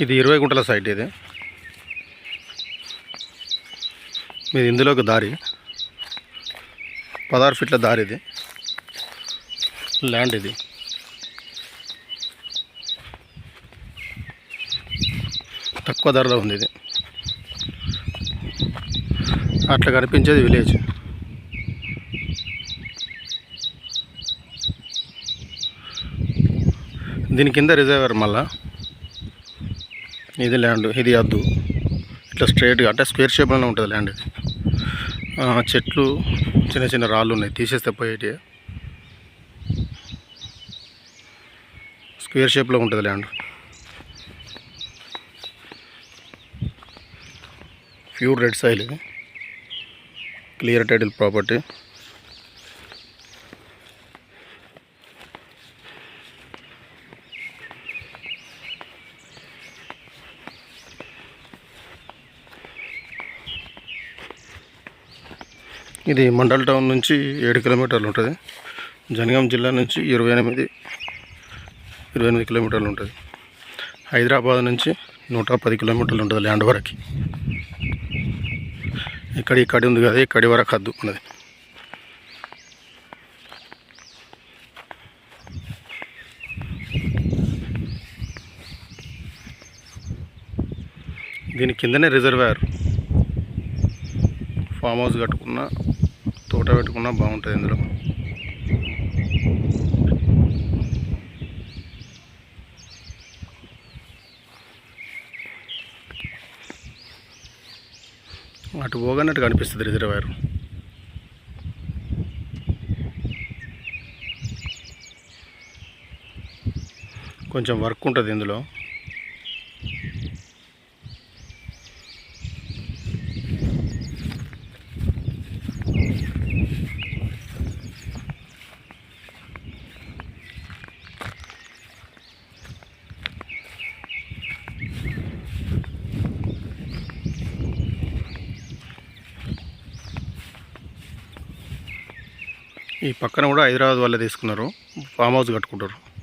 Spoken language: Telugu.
ఇది ఇరవై గుంటల సైట్ ఇది. మీది ఇందులోకి దారి. పదహారు ఫీట్ల దారి ఇది. ల్యాండ్ ఇది. తక్కువ ధరలో ఉంది ఇది. అట్లా కనిపించేది విలేజ్. దీని కింద రిజర్వర్ మళ్ళీ. ఇది ల్యాండ్ ఇది అద్దు. ఇట్లా స్ట్రైట్గా అంటే స్క్వేర్ షేప్లోనే ఉంటుంది ల్యాండ్ చెట్లు చిన్న చిన్న రాళ్ళు ఉన్నాయి తీసేస్తే పోయేటి స్క్వేర్ షేప్లో ఉంటుంది land pure red soil clear title property ఇది మండల్ టౌన్ నుంచి ఏడు కిలోమీటర్లు ఉంటుంది. జనగాం జిల్లా నుంచి ఇరవై ఎనిమిది ఇరవై ఎనిమిది కిలోమీటర్లు ఉంటుంది. హైదరాబాద్ నుంచి నూట పది కిలోమీటర్లు ఉంటుంది ల్యాండ్ వరకు. ఇక్కడ ఇక్కడి ఉంది కదా ఇక్కడి వరకు హద్దు ఉన్నది దీని కిందనే రిజర్వాయర్. ఫామ్ హౌస్ కట్టుకున్నా తోట పెట్టుకున్నా బాగుంటుంది ఇందులో. అటు పోగానట్టు కనిపిస్తుంది రిజర్వాయర్. కొంచెం వర్క్ ఉంటుంది ఇందులో. ఈ పక్కన కూడా హైదరాబాద్ వాళ్ళే తీసుకున్నారు. ఫామ్ హౌస్ కట్టుకుంటారు.